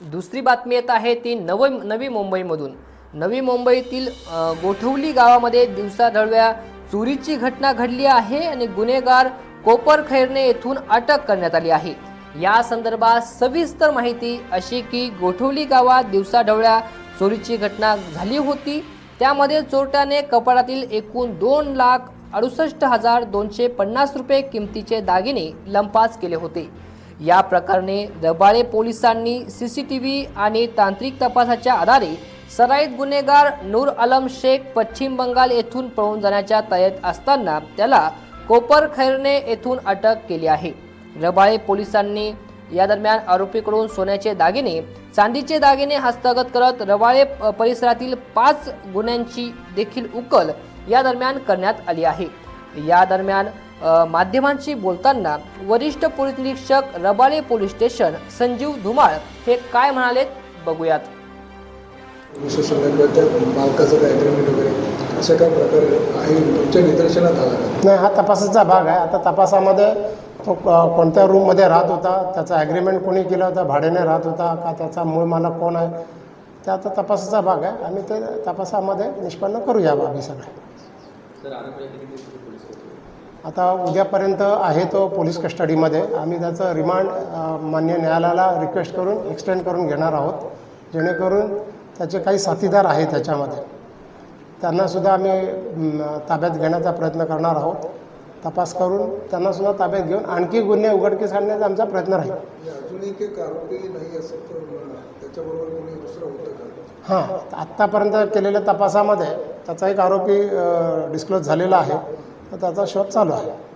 दुसरी बातमी येत आहे ती नव नवी मुंबईमधून. नवी मुंबईतील गोठवली गावामध्ये दिवसाढळव्या चोरीची घटना घडली आहे आणि गुन्हेगार कोपर खैरने येथून अटक करण्यात आली आहे. या संदर्भात सविस्तर माहिती अशी की गोठवली गावात दिवसाढवळ्या चोरीची घटना झाली होती. त्यामध्ये चोरट्याने कपाडातील एकूण दोन लाख अडुसष्ट हजार दोनशे पन्नास रुपये किमतीचे दागिने लंपास केले होते. या प्रकरणी रबाळे पोलिसांनी सी सी टी व्ही आणि तांत्रिक तपासाच्या आधारे सराईत गुन्हेगार नूर आलम शेख पश्चिम बंगाल येथून पळून जाण्याच्या तयारीत असताना त्याला कोपर खैरने येथून अटक केली आहे. रबाळे पोलिसांनी या दरम्यान आरोपीकडून सोन्याचे दागिने चांदीचे दागिने हस्तगत करत रबाळे परिसरातील पाच गुन्ह्यांची देखील उकल या दरम्यान करण्यात आली आहे. या दरम्यान माध्यमांशी बोलताना वरिष्ठ पोलीस निरीक्षक रबाळे पोलीस स्टेशन संजीव धुमाळ हे काय म्हणालेत बघूयात. विशेष संदर्भात त्या मालकाचं काय ॲग्रीमेंट वगैरे असं काय प्रकार आहे? तुमच्या निदर्शनात आला का? नाही हा तपासाचा भाग आहे. आता तपासामध्ये तो कोणत्या रूममध्ये राहत होता? त्याचा ॲग्रीमेंट कोणी केलं होतं? भाड्याने राहत होता का त्याचा मूळ मालक कोण आहे? ते आता तपासाचा भाग आहे. आम्ही ते तपासामध्ये निष्पन्न करूया बाबी सगळे. आता उद्यापर्यंत आहे तो पोलीस कस्टडीमध्ये. आम्ही त्याचं रिमांड मान्य न्यायालयाला रिक्वेस्ट करून एक्सटेंड करून घेणार आहोत. जेणेकरून त्याचे काही साथीदार आहेत त्याच्यामध्ये. त्यांनासुद्धा आम्ही ताब्यात घेण्याचा प्रयत्न करणार आहोत. तपास करून त्यांनासुद्धा ताब्यात घेऊन आणखी गुन्हे उघडकीस आणण्याचा आमचा प्रयत्न राहील. हां आत्तापर्यंत केलेल्या तपासामध्ये त्याचा एक आरोपी डिस्क्लोज झालेला आहे. तर त्याचा शोध चालू आहे.